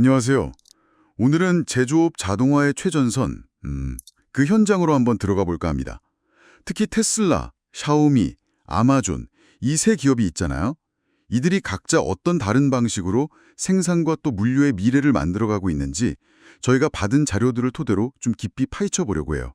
안녕하세요. 오늘은 제조업 자동화의 최전선, 음, 그 현장으로 한번 들어가 볼까 합니다. 특히 테슬라, 샤오미, 아마존, 이 세 기업이 있잖아요. 이들이 각자 어떤 다른 방식으로 생산과 또 물류의 미래를 만들어가고 있는지 저희가 받은 자료들을 토대로 좀 깊이 파헤쳐 보려고 해요.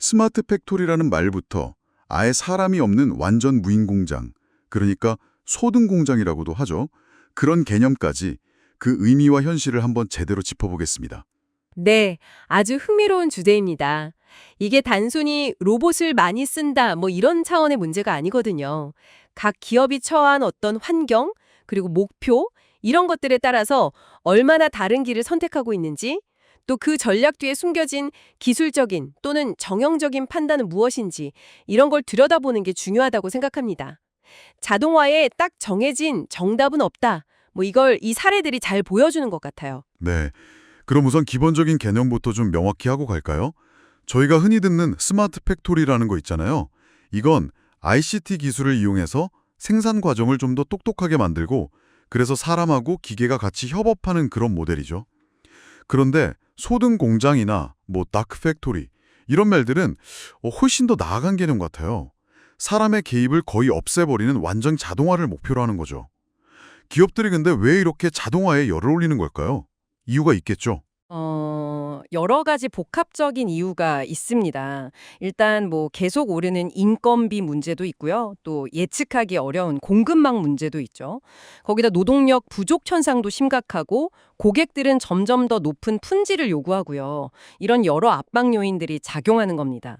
스마트 팩토리라는 말부터 아예 사람이 없는 완전 무인 공장, 그러니까 소등 공장이라고도 하죠. 그런 개념까지 그 의미와 현실을 한번 제대로 짚어보겠습니다. 네, 아주 흥미로운 주제입니다. 이게 단순히 로봇을 많이 쓴다 뭐 이런 차원의 문제가 아니거든요. 각 기업이 처한 어떤 환경, 그리고 목표, 이런 것들에 따라서 얼마나 다른 길을 선택하고 있는지, 또 그 전략 뒤에 숨겨진 기술적인 또는 정형적인 판단은 무엇인지 이런 걸 들여다보는 게 중요하다고 생각합니다. 자동화에 딱 정해진 정답은 없다. 뭐 이걸 이 사례들이 잘 보여주는 것 같아요. 네. 그럼 우선 기본적인 개념부터 좀 명확히 하고 갈까요? 저희가 흔히 듣는 스마트 팩토리라는 거 있잖아요. 이건 ICT 기술을 이용해서 생산 과정을 좀 더 똑똑하게 만들고 그래서 사람하고 기계가 같이 협업하는 그런 모델이죠. 그런데 소등 공장이나 뭐 다크 팩토리 이런 말들은 어, 훨씬 더 나아간 개념 같아요. 사람의 개입을 거의 없애버리는 완전 자동화를 목표로 하는 거죠. 기업들이 근데 왜 이렇게 자동화에 열을 올리는 걸까요? 이유가 있겠죠. 어, 여러 가지 복합적인 이유가 있습니다. 일단 뭐 계속 오르는 인건비 문제도 있고요. 또 예측하기 어려운 공급망 문제도 있죠. 거기다 노동력 부족 현상도 심각하고 고객들은 점점 더 높은 품질을 요구하고요. 이런 여러 압박 요인들이 작용하는 겁니다.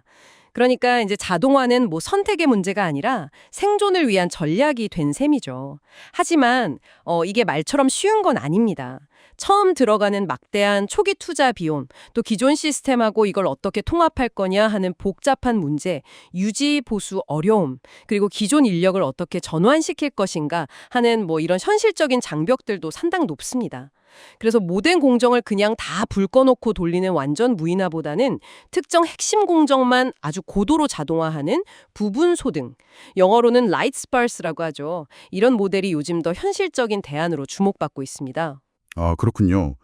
그러니까 이제 자동화는 뭐 선택의 문제가 아니라 생존을 위한 전략이 된 셈이죠. 하지만 어, 이게 말처럼 쉬운 건 아닙니다. 처음 들어가는 막대한 초기 투자 비용, 또 기존 시스템하고 이걸 어떻게 통합할 거냐 하는 복잡한 문제, 유지 보수 어려움, 그리고 기존 인력을 어떻게 전환시킬 것인가 하는 뭐 이런 현실적인 장벽들도 상당 높습니다. 그래서 모든 공정을 그냥 다 불 꺼놓고 돌리는 완전 무인화보다는 특정 핵심 공정만 아주 고도로 자동화하는 부분 소등, 영어로는 라이트 스파스라고 하죠. 이런 모델이 요즘 더 현실적인 대안으로 주목받고 있습니다. 아, 그렇군요.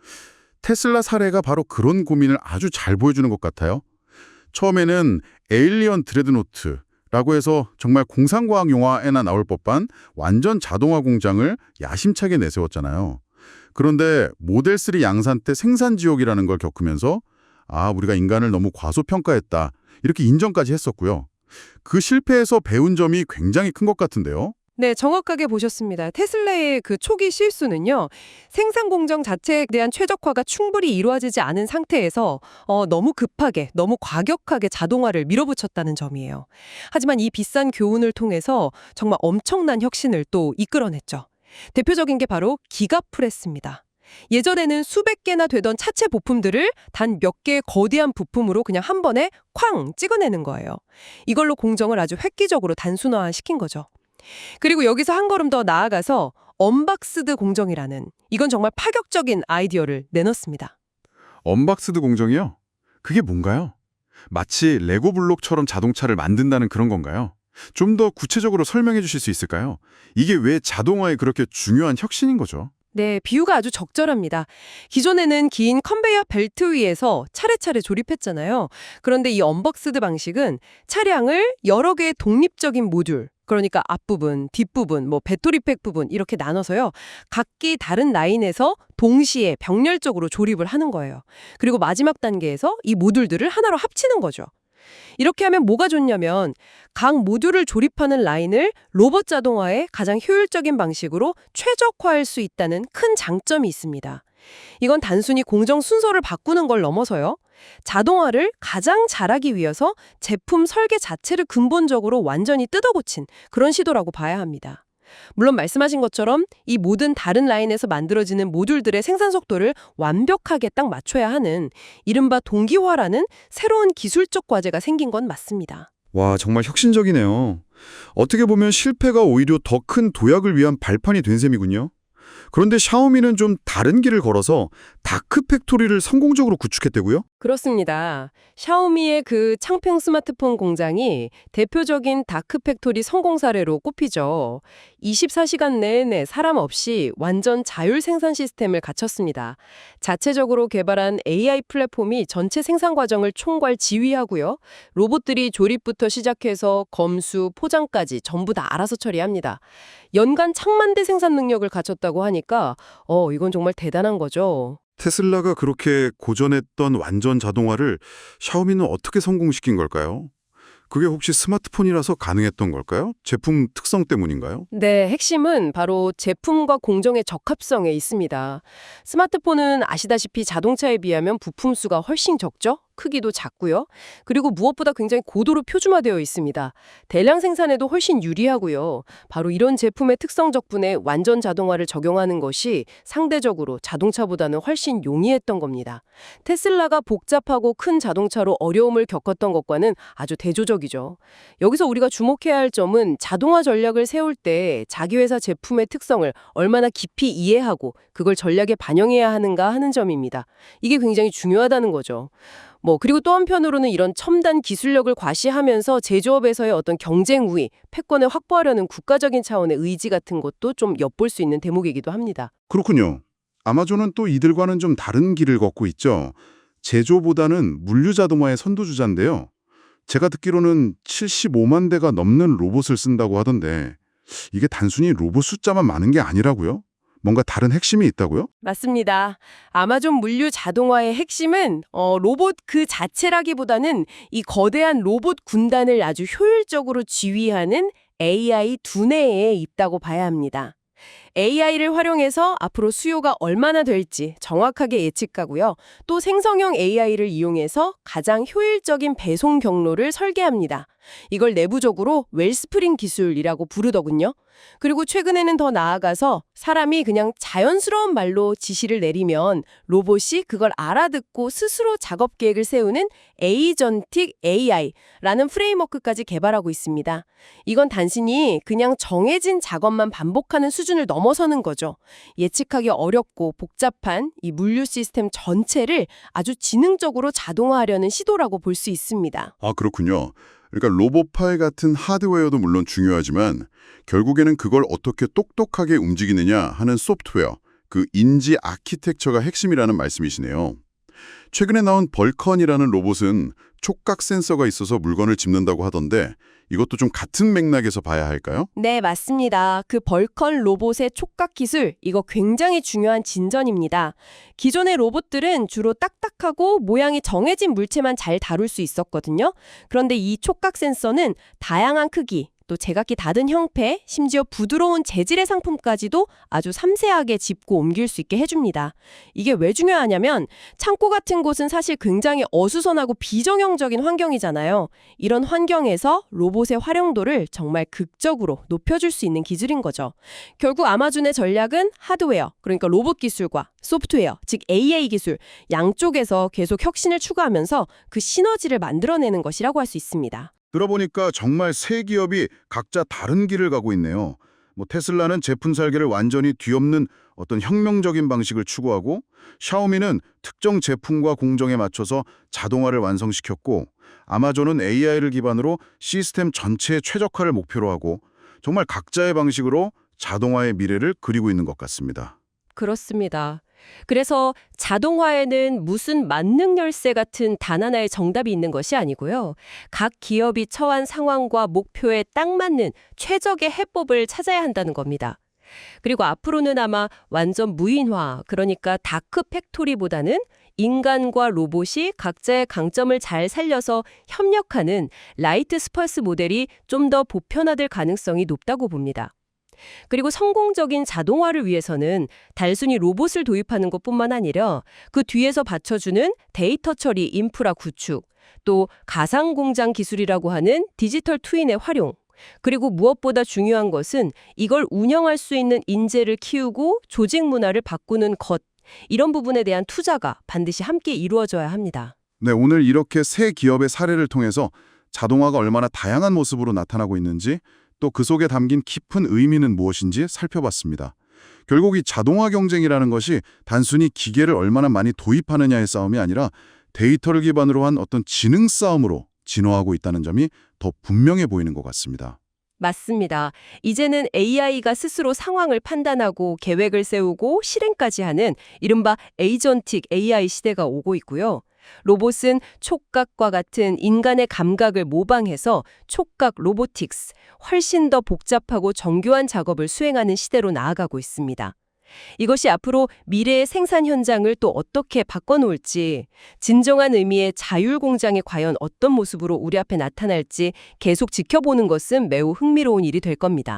테슬라 사례가 바로 그런 고민을 아주 잘 보여주는 것 같아요. 처음에는 에일리언 드레드노트 라고 해서 정말 공상과학 영화에나 나올 법한 완전 자동화 공장을 야심차게 내세웠잖아요. 그런데 모델 3 양산 때 생산 지옥이라는 걸 겪으면서 아, 우리가 인간을 너무 과소평가했다. 이렇게 인정까지 했었고요. 그 실패에서 배운 점이 굉장히 큰 것 같은데요. 네, 정확하게 보셨습니다. 테슬라의 그 초기 실수는요, 생산 공정 자체에 대한 최적화가 충분히 이루어지지 않은 상태에서 어, 너무 급하게, 너무 과격하게 자동화를 밀어붙였다는 점이에요. 하지만 이 비싼 교훈을 통해서 정말 엄청난 혁신을 또 이끌어냈죠. 대표적인 게 바로 기가프레스입니다. 예전에는 수백 개나 되던 차체 부품들을 단 몇 개의 거대한 부품으로 그냥 한 번에 쾅 찍어내는 거예요. 이걸로 공정을 아주 획기적으로 단순화시킨 거죠. 그리고 여기서 한 걸음 더 나아가서 언박스드 공정이라는 이건 정말 파격적인 아이디어를 내놨습니다. 언박스드 공정이요? 그게 뭔가요? 마치 레고 블록처럼 자동차를 만든다는 그런 건가요? 좀 더 구체적으로 설명해 주실 수 있을까요? 이게 왜 자동화에 그렇게 중요한 혁신인 거죠? 네, 비유가 아주 적절합니다. 기존에는 긴 컨베이어 벨트 위에서 차례차례 조립했잖아요. 그런데 이 언박스드 방식은 차량을 여러 개의 독립적인 모듈, 그러니까 앞부분, 뒷부분, 뭐 배터리팩 부분 이렇게 나눠서요. 각기 다른 라인에서 동시에 병렬적으로 조립을 하는 거예요. 그리고 마지막 단계에서 이 모듈들을 하나로 합치는 거죠. 이렇게 하면 뭐가 좋냐면 각 모듈을 조립하는 라인을 로봇 자동화의 가장 효율적인 방식으로 최적화할 수 있다는 큰 장점이 있습니다. 이건 단순히 공정 순서를 바꾸는 걸 넘어서요. 자동화를 가장 잘하기 위해서 제품 설계 자체를 근본적으로 완전히 뜯어고친 그런 시도라고 봐야 합니다. 물론 말씀하신 것처럼 이 모든 다른 라인에서 만들어지는 모듈들의 생산 속도를 완벽하게 딱 맞춰야 하는 이른바 동기화라는 새로운 기술적 과제가 생긴 건 맞습니다. 와, 정말 혁신적이네요. 어떻게 보면 실패가 오히려 더 큰 도약을 위한 발판이 된 셈이군요. 그런데 샤오미는 좀 다른 길을 걸어서 다크 팩토리를 성공적으로 구축했대고요. 그렇습니다. 샤오미의 그 창평 스마트폰 공장이 대표적인 다크 팩토리 성공 사례로 꼽히죠. 24시간 내내 사람 없이 완전 자율 생산 시스템을 갖췄습니다. 자체적으로 개발한 AI 플랫폼이 전체 생산 과정을 총괄 지휘하고요. 로봇들이 조립부터 시작해서 검수, 포장까지 전부 다 알아서 처리합니다. 연간 천만 대 생산 능력을 갖췄다고 하니까 어, 이건 정말 대단한 거죠. 테슬라가 그렇게 고전했던 완전 자동화를 샤오미는 어떻게 성공시킨 걸까요? 그게 혹시 스마트폰이라서 가능했던 걸까요? 제품 특성 때문인가요? 네, 핵심은 바로 제품과 공정의 적합성에 있습니다. 스마트폰은 아시다시피 자동차에 비하면 부품 수가 훨씬 적죠? 크기도 작고요. 그리고 무엇보다 굉장히 고도로 표준화되어 있습니다. 대량 생산에도 훨씬 유리하고요. 바로 이런 제품의 특성 덕분에 완전 자동화를 적용하는 것이 상대적으로 자동차보다는 훨씬 용이했던 겁니다. 테슬라가 복잡하고 큰 자동차로 어려움을 겪었던 것과는 아주 대조적이죠. 여기서 우리가 주목해야 할 점은 자동화 전략을 세울 때 자기 회사 제품의 특성을 얼마나 깊이 이해하고 그걸 전략에 반영해야 하는가 하는 점입니다. 이게 굉장히 중요하다는 거죠. 뭐 그리고 또 한편으로는 이런 첨단 기술력을 과시하면서 제조업에서의 어떤 경쟁 우위, 패권을 확보하려는 국가적인 차원의 의지 같은 것도 좀 엿볼 수 있는 대목이기도 합니다. 그렇군요. 아마존은 또 이들과는 좀 다른 길을 걷고 있죠. 제조보다는 물류 자동화의 선두주자인데요. 제가 듣기로는 75만 대가 넘는 로봇을 쓴다고 하던데 이게 단순히 로봇 숫자만 많은 게 아니라고요? 뭔가 다른 핵심이 있다고요? 맞습니다. 아마존 물류 자동화의 핵심은 어, 로봇 그 자체라기보다는 이 거대한 로봇 군단을 아주 효율적으로 지휘하는 AI 두뇌에 있다고 봐야 합니다. AI를 활용해서 앞으로 수요가 얼마나 될지 정확하게 예측하고요. 또 생성형 AI를 이용해서 가장 효율적인 배송 경로를 설계합니다. 이걸 내부적으로 웰스프링 기술이라고 부르더군요. 그리고 최근에는 더 나아가서 사람이 그냥 자연스러운 말로 지시를 내리면 로봇이 그걸 알아듣고 스스로 작업 계획을 세우는 에이전틱 AI라는 프레임워크까지 개발하고 있습니다. 이건 단순히 그냥 정해진 작업만 반복하는 수준을 넘어서는 거죠. 예측하기 어렵고 복잡한 이 물류 시스템 전체를 아주 지능적으로 자동화하려는 시도라고 볼 수 있습니다. 아, 그렇군요. 그러니까 로봇파이 같은 하드웨어도 물론 중요하지만 결국에는 그걸 어떻게 똑똑하게 움직이느냐 하는 소프트웨어, 그 인지 아키텍처가 핵심이라는 말씀이시네요. 최근에 나온 벌컨이라는 로봇은 촉각 센서가 있어서 물건을 짚는다고 하던데 이것도 좀 같은 맥락에서 봐야 할까요? 네, 맞습니다. 그 벌컨 로봇의 촉각 기술, 이거 굉장히 중요한 진전입니다. 기존의 로봇들은 주로 딱딱하고 모양이 정해진 물체만 잘 다룰 수 있었거든요. 그런데 이 촉각 센서는 다양한 크기, 또 제각기 다른 형태, 심지어 부드러운 재질의 상품까지도 아주 섬세하게 짚고 옮길 수 있게 해줍니다. 이게 왜 중요하냐면 창고 같은 곳은 사실 굉장히 어수선하고 비정형적인 환경이잖아요. 이런 환경에서 로봇의 활용도를 정말 극적으로 높여줄 수 있는 기술인 거죠. 결국 아마존의 전략은 하드웨어, 그러니까 로봇 기술과 소프트웨어, 즉 AI 기술 양쪽에서 계속 혁신을 추구하면서 그 시너지를 만들어내는 것이라고 할 수 있습니다. 들어보니까 정말 세 기업이 각자 다른 길을 가고 있네요. 뭐 테슬라는 제품 설계를 완전히 뒤엎는 어떤 혁명적인 방식을 추구하고 샤오미는 특정 제품과 공정에 맞춰서 자동화를 완성시켰고 아마존은 AI를 기반으로 시스템 전체의 최적화를 목표로 하고 정말 각자의 방식으로 자동화의 미래를 그리고 있는 것 같습니다. 그렇습니다. 그래서 자동화에는 무슨 만능 열쇠 같은 단 하나의 정답이 있는 것이 아니고요. 각 기업이 처한 상황과 목표에 딱 맞는 최적의 해법을 찾아야 한다는 겁니다. 그리고 앞으로는 아마 완전 무인화, 그러니까 다크 팩토리보다는 인간과 로봇이 각자의 강점을 잘 살려서 협력하는 라이트 스펄스 모델이 좀 더 보편화될 가능성이 높다고 봅니다. 그리고 성공적인 자동화를 위해서는 단순히 로봇을 도입하는 것뿐만 아니라 그 뒤에서 받쳐주는 데이터 처리 인프라 구축, 또 가상 공장 기술이라고 하는 디지털 트윈의 활용, 그리고 무엇보다 중요한 것은 이걸 운영할 수 있는 인재를 키우고 조직 문화를 바꾸는 것, 이런 부분에 대한 투자가 반드시 함께 이루어져야 합니다. 네, 오늘 이렇게 세 기업의 사례를 통해서 자동화가 얼마나 다양한 모습으로 나타나고 있는지 또 그 속에 담긴 깊은 의미는 무엇인지 살펴봤습니다. 결국 이 자동화 경쟁이라는 것이 단순히 기계를 얼마나 많이 도입하느냐의 싸움이 아니라 데이터를 기반으로 한 어떤 지능 싸움으로 진화하고 있다는 점이 더 분명해 보이는 것 같습니다. 맞습니다. 이제는 AI가 스스로 상황을 판단하고 계획을 세우고 실행까지 하는 이른바 에이전틱 AI 시대가 오고 있고요. 로봇은 촉각과 같은 인간의 감각을 모방해서 촉각 로보틱스, 훨씬 더 복잡하고 정교한 작업을 수행하는 시대로 나아가고 있습니다. 이것이 앞으로 미래의 생산 현장을 또 어떻게 바꿔놓을지, 진정한 의미의 자율 공장이 과연 어떤 모습으로 우리 앞에 나타날지 계속 지켜보는 것은 매우 흥미로운 일이 될 겁니다.